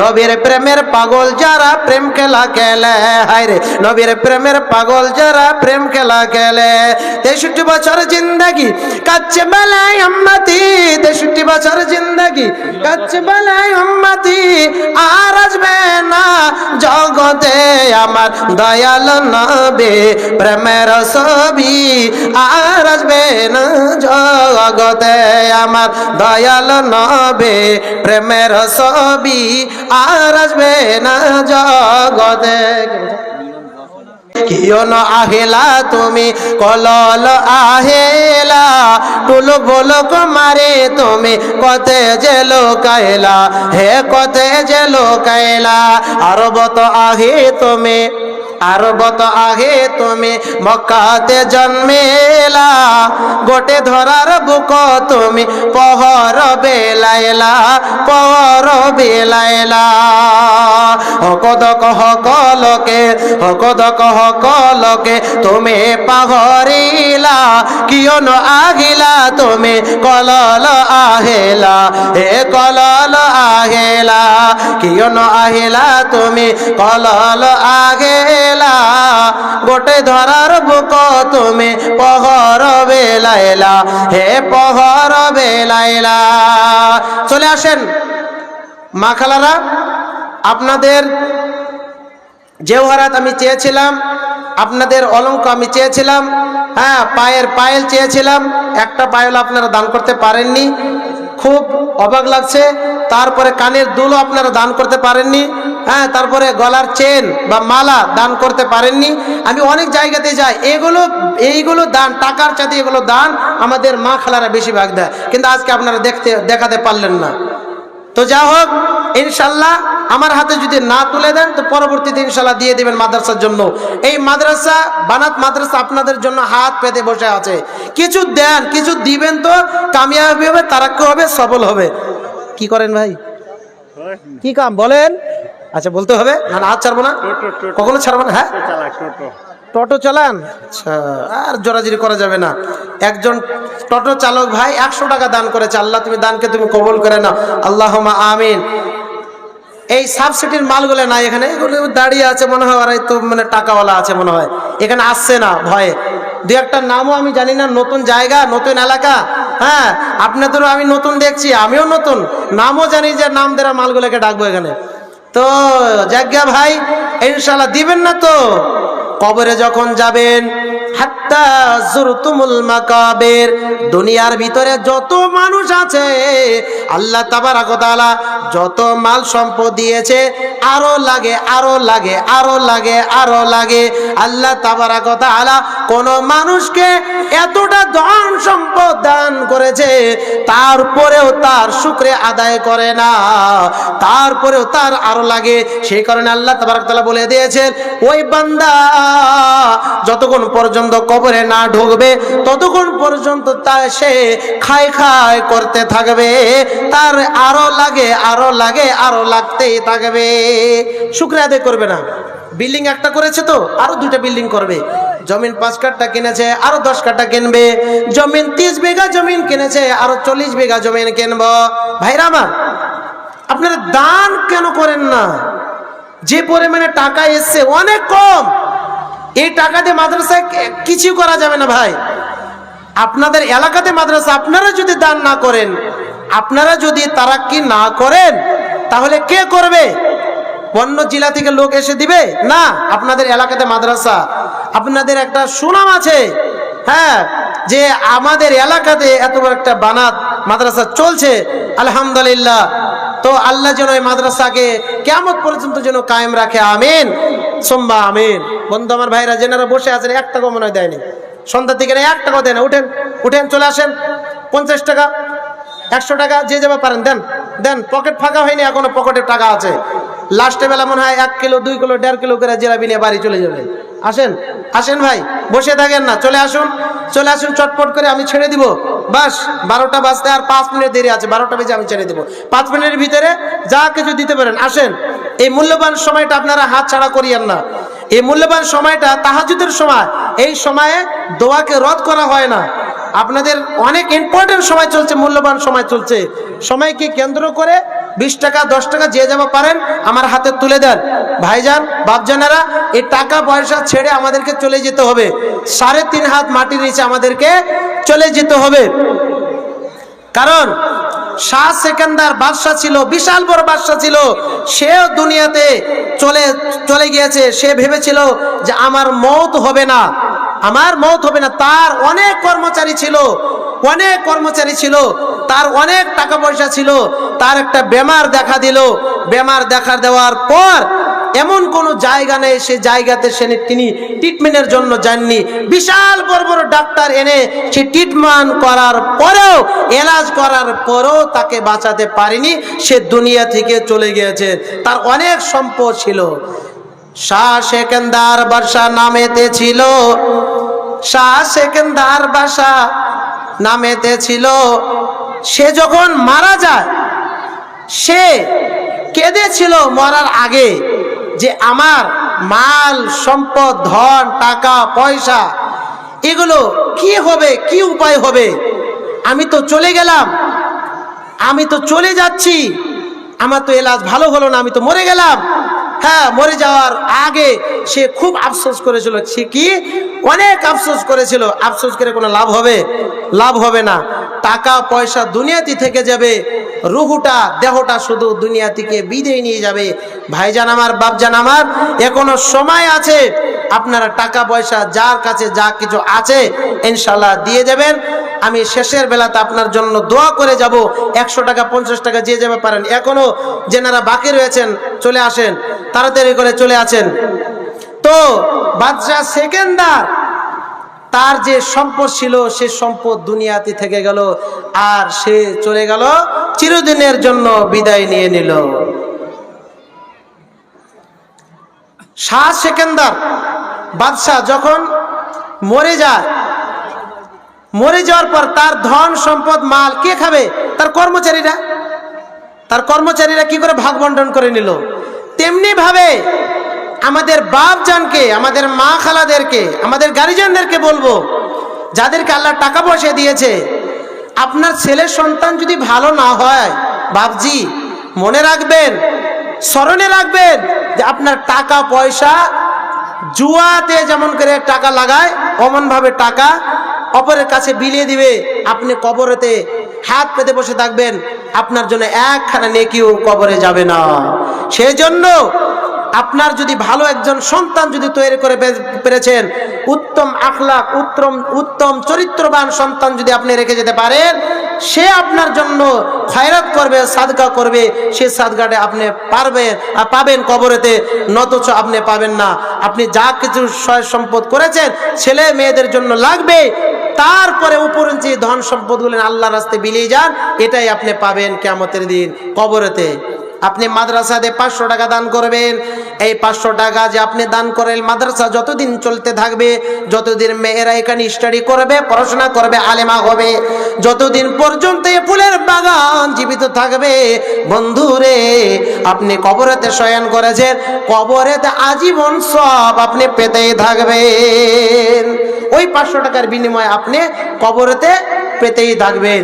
নবীর প্রেমের পাগল যারা প্রেম খেলা খেলে, হায় রে। নবীর প্রেমের পাগল যারা প্রেম খেলা খেলে, তেষট্টি বছর জিন্দগি কাচ্ছে বেলায় আম্মাতি, তেষট্টি বছর জিন্দগি কাচ্ছে বেলায় আম্মাতি, আর আসবে না আমার দয়াল নবে, প্রেমের ছবি আর আসবে না জগতে। আমার দয়াল নবে, প্রেমের ছবি আর আসবে না জগতে। কিয়ন আহিলা তুমি? কলল আহেলা। টুলু বলক মারে তুমি। কতে যে লোকাইলা? হে কতে যে লোকাইলা? আরবত আহে তুমি। আরবত আগে তুমি। মক্কাতে জন্মেলা। গোটে ধরার বুক তুমি। পহর বেলাইলা পহর বেলাইলা। হকদ কহ কলকে, হকদ কহ কলকে, তুমি পাহরিলা কিয়ন আহিলা, তুমি কলল আহেলা, হে কলল আহেলা কিয়ন আহিলা, তুমি কলল আহেলা, গোটে ধরার বুক তুমি পহর বেলাইলা, হে পহর বেলাইলা। চলে আসেন, মা খালারা। আপনাদের জেওহারাত আমি চেয়েছিলাম, আপনাদের অলঙ্ক আমি চেয়েছিলাম হ্যাঁ পায়ের পায়েল চেয়েছিলাম, একটা পায়েল আপনারা দান করতে পারেননি, খুব অবাক লাগছে, তারপরে কানের দুলও আপনারা দান করতে পারেননি হ্যাঁ তারপরে গলার চেন বা মালা দান করতে পারেননি, আমি অনেক জায়গাতে যাই, এগুলো, এইগুলো দান, টাকার চাতে এগুলো দান আমাদের মা খালারা বেশিরভাগ দেয়, কিন্তু আজকে আপনারা দেখতে, দেখাতে পারলেন না। তো যা হোক, ইনশাল্লাহ আমার হাতে যদি না তুলে দেন তো পরবর্তীতে ইনশাল্লাহ দিয়ে দেবেন মাদ্রাসার জন্য। এই মাদ্রাসা বানাত মাদ্রাসা আপনাদের জন্য হাত পেতে বসে আছে। কিছু দেন কিছু দিবেন তো কামিয়াবি হবে তারাক্য হবে সফল হবে। কি করেন ভাই? কি কাম? বলেন। আচ্ছা বলতে হবে। না না, হাত ছাড়বো না। কখনো ছাড়বো না? হ্যাঁ? টোটো চালান? আচ্ছা আর জোরাজুরি করা যাবে না। একজন টোটো চালক ভাই একশো টাকা দান করেছে। আল্লাহ তুমি দানকে তুমি কবল করে নাও। আল্লাহ আমিন। এই সাবসিডির মালগুলো নাই এখানে। এগুলো দাঁড়িয়ে আছে মনে হয় আর তো মানে টাকাওয়ালা আছে মনে হয়। এখানে আসছে না, ভয়ে। দু একটা নামও আমি জানি না, নতুন জায়গা, নতুন এলাকা হ্যাঁ? আপনাদেরও আমি নতুন দেখছি, আমিও নতুন। নামও জানি যে নাম দেওয়া মালগুলোকে ডাকবো এখানে। তো জাজ্ঞা ভাই ইনশাল্লাহ দিবেন না তো? কবরে যখন যাবেন দুনিয়ার ভিতরে যত মানুষ আছে, আল্লাহ তাবারাক তাআলা যত মাল সম্পদ দিয়েছে, আরও লাগে আরও লাগে আরও লাগে আরও লাগে। আল্লাহ তাবারাক কথা তাআলা কোন মানুষকে এতটা ধন সম্পদ দান করেছে, তারপরেও তার শুক্রে আদায় করে না। তারপরেও তার আরও লাগে। সেই কারণে আল্লাহ তাবারাক বলে দিয়েছেন, ওই বান্দা যতক্ষণ পর্যন্ত কবরে না ঢুকবে, ততক্ষণ পর্যন্ত তা সে খাই খাই করতে থাকবে। তার আরও লাগে আরও লাগে, আরও লাগতেই থাকবে। শুক্রে আদায় করবে না। বিল্ডিং একটা করেছে তো, আরও দুইটা বিল্ডিং করবে। জমিন পাঁচ কাঠটা কিনেছে, আরও দশ কাঠটা কিনবে। জমিন তিরিশ বিঘা জমিন কিনেছে, আরও চল্লিশ বিঘা জমিন কিনবো। ভাইরা আমার, আপনারা দান কেন করেন না? যে পরিমাণে টাকা এসছে, অনেক কম। এই টাকা দিয়ে মাদ্রাসায় কিছু করা যাবে না ভাই। আপনাদের এলাকাতে মাদ্রাসা, আপনারা যদি দান না করেন, আপনারা যদি তারা কি না করেন, তাহলে কে করবে? অন্য জেলা থেকে লোক এসে দিবে? না, আপনাদের এলাকাতে মাদ্রাসা। আপনাদের একটা সুনাম আছে। হ্যাঁ যে আমাদের এলাকাতে এত বড় একটা বানাত মাদ্রাসা চলছে, আলহামদুলিল্লাহ। তো আল্লাহ যেন এই মাদ্রাসাকে কেমন পর্যন্ত যেন কায়েম রাখে, আমিন। সোম্বা আমিন। বন্ধু আমার ভাইরা, যেনারা বসে আছেন এক টাকা মনে হয় দেয়নি। সন্ধ্যা থেকে না এক টাকাও দেয় না। উঠেন উঠেন, চলে আসেন। পঞ্চাশ টাকা, একশো টাকা, যে যাবে পারেন, দেন। দেন, পকেট ফাঁকা হয়নি, এখনও পকেটে টাকা আছে। লাস্টে বেলা মনে হয় এক কিলো, দুই কিলো, দেড় কিলো করে জিলাপি নিয়ে বাড়ি চলে যাবে। আসেন আসেন ভাই, বসে থাকেন না, চলে আসুন চলে আসুন, চটপট করে আমি ছেড়ে দিব। বাস, বারোটা বাজতে আর পাঁচ মিনিট দেরি আছে, বারোটা বেজে আমি ছেড়ে দিব। পাঁচ মিনিটের ভিতরে যা কিছু দিতে পারেন, আসেন। এই মূল্যবান সময়টা আপনারা হাত ছাড়া করিয়েন না। এই মূল্যবান সময়টা তাহাজুদের সময়, এই সময়ে দোয়াকে রদ করা হয় না। আপনাদের অনেক ইম্পর্টেন্ট সময় চলছে, মূল্যবান সময় চলছে। সময়কে কেন্দ্র করে বিশ টাকা, দশ টাকা যে যাব পারেন, আমার হাতে তুলে দেন। ভাইজান, বাপজানেরা, এই টাকা পয়সা ছেড়ে আমাদেরকে চলে যেতে হবে। সাড়ে তিন হাত মাটির নিচে আমাদেরকে চলে যেতে হবে। কারণ, শাহ সেকেন্দার বাদশাহ ছিল, বিশাল বড় বাদশাহ ছিল। সেও দুনিয়াতে চলে চলে গিয়েছে। সে ভেবেছিল যে আমার মৌত হবে না। আমার মত হবে না। তার অনেক কর্মচারী ছিল, অনেক কর্মচারী ছিল, তার অনেক টাকা পয়সা ছিল, তার একটা বেমার দেখা দিল। বেমার দেখা দেওয়ার পর এমন কোনো জায়গা নেই, সে জায়গাতে সে তিনি ট্রিটমেন্টের জন্য যাননি। বিশাল বড় বড় ডাক্তার এনে সে ট্রিটমেন্ট করার পরেও, এলাজ করার পরেও তাকে বাঁচাতে পারেনি। সে দুনিয়া থেকে চলে গিয়েছে। তার অনেক সম্পদ ছিল। শাহ সেকেন্দার বাদশা নামেতে ছিল। শাহ সেকেন্দার বাসা নামেতে ছিল। সে যখন মারা যায়, সে কেঁদেছিল মরার আগে যে আমার মাল, সম্পদ, ধন, টাকা, পয়সা, এগুলো কি হবে, কি উপায় হবে? আমি তো চলে গেলাম, আমি তো চলে যাচ্ছি, আমার তো এলাজ ভালো হলো না, আমি তো মরে গেলাম। হ্যাঁ মরে যাওয়ার আগে সে খুব আফসোস করেছিল। সে কি? অনেক আফসোস করেছিল। আফসোস করে কোনো লাভ হবে? লাভ হবে না। টাকা, পয়সা দুনিয়াতি থেকে যাবে। রুহুটা, দেহটা শুধু দুনিয়া থেকে বিদেয় নিয়ে যাবে। ভাইজান আমার, বাপজান আমার, এখনও সময় আছে। আপনারা টাকা, পয়সা, যার কাছে যা কিছু আছে ইনশাল্লাহ দিয়ে যাবেন আমি শেষের বেলাতে আপনার জন্য দোয়া করে যাব। একশো টাকা, পঞ্চাশ টাকা যে যাবে পারেন এখনও যেনারা বাকি রয়েছেন, চলে আসেন। তাড়াতাড়ি করে চলে আসেন তো বাদশাহ সেকেন্দার, তার যে সম্পদ ছিল, সে সম্পদ দুনিয়াতে থেকে গেল আর সে চলে গেল, চিরদিনের জন্য বিদায় নিয়ে নিল। শাহ সেকেন্দার, বাদশাহ যখন মরে যায়, মরে যাওয়ার পর তার ধন সম্পদ মাল কে খাবে? তার কর্মচারীরা। তার কর্মচারীরা কি করে ভাগ বন্টন করে নিল? তেমনি ভাবে আমাদের বাপ জানকে আমাদের মা খালাদেরকে, আমাদের গার্জিয়ানদেরকে বলব, যাদেরকে আল্লাহ টাকা পয়সা দিয়েছে, আপনার ছেলের সন্তান যদি ভালো না হয়, বাপজি, মনে রাখবেন, স্মরণে রাখবেন যে আপনার টাকা পয়সা জুয়াতে যেমন করে টাকা লাগায়, অমনভাবে টাকা অপরের কাছে বিলিয়ে দিবে, আপনি কবরেতে হাত পেতে বসে থাকবেন, আপনার জন্য একখানা নেকিও কবরে যাবে না। সেই জন্য আপনার যদি ভালো একজন সন্তান যদি তৈরি করে পেরেছেন, উত্তম আখলাক, উত্তম উত্তম চরিত্রবান সন্তান যদি আপনি রেখে যেতে পারেন, সে আপনার জন্য খয়রাত করবে সাদকা করবে, সে সাদকাটে আপনি পারবেন আর পাবেন কবরেতে, নতচ আপনি পাবেন না। আপনি যা কিছু সয় সম্পদ করেছেন, ছেলে মেয়েদের জন্য লাগবে, তারপরে উপরঞ্চি ধন সম্পদগুলো আল্লাহ রাস্তে বিলিয়ে যান, এটাই আপনি পাবেন কেমতের দিন, কবরেতে। আপনি মাদ্রাসাতে পাঁচশো টাকা দান করবেন। এই পাঁচশো টাকা যে আপনি দান করেন, মাদ্রাসা যতদিন চলতে থাকবে, যতদিন মেয়েরা এখানে স্টাডি করবে, পড়াশোনা করবে, আলেমা হবে, যতদিন পর্যন্ত ফুলের বাগান জীবিত থাকবে, বন্ধুরে, আপনি কবরেতে শয়ন করেছেন, কবরেতে আজীবন সব আপনি পেতেই থাকবেন। ওই পাঁচশো টাকার বিনিময়ে আপনি কবরেতে পেতেই থাকবেন।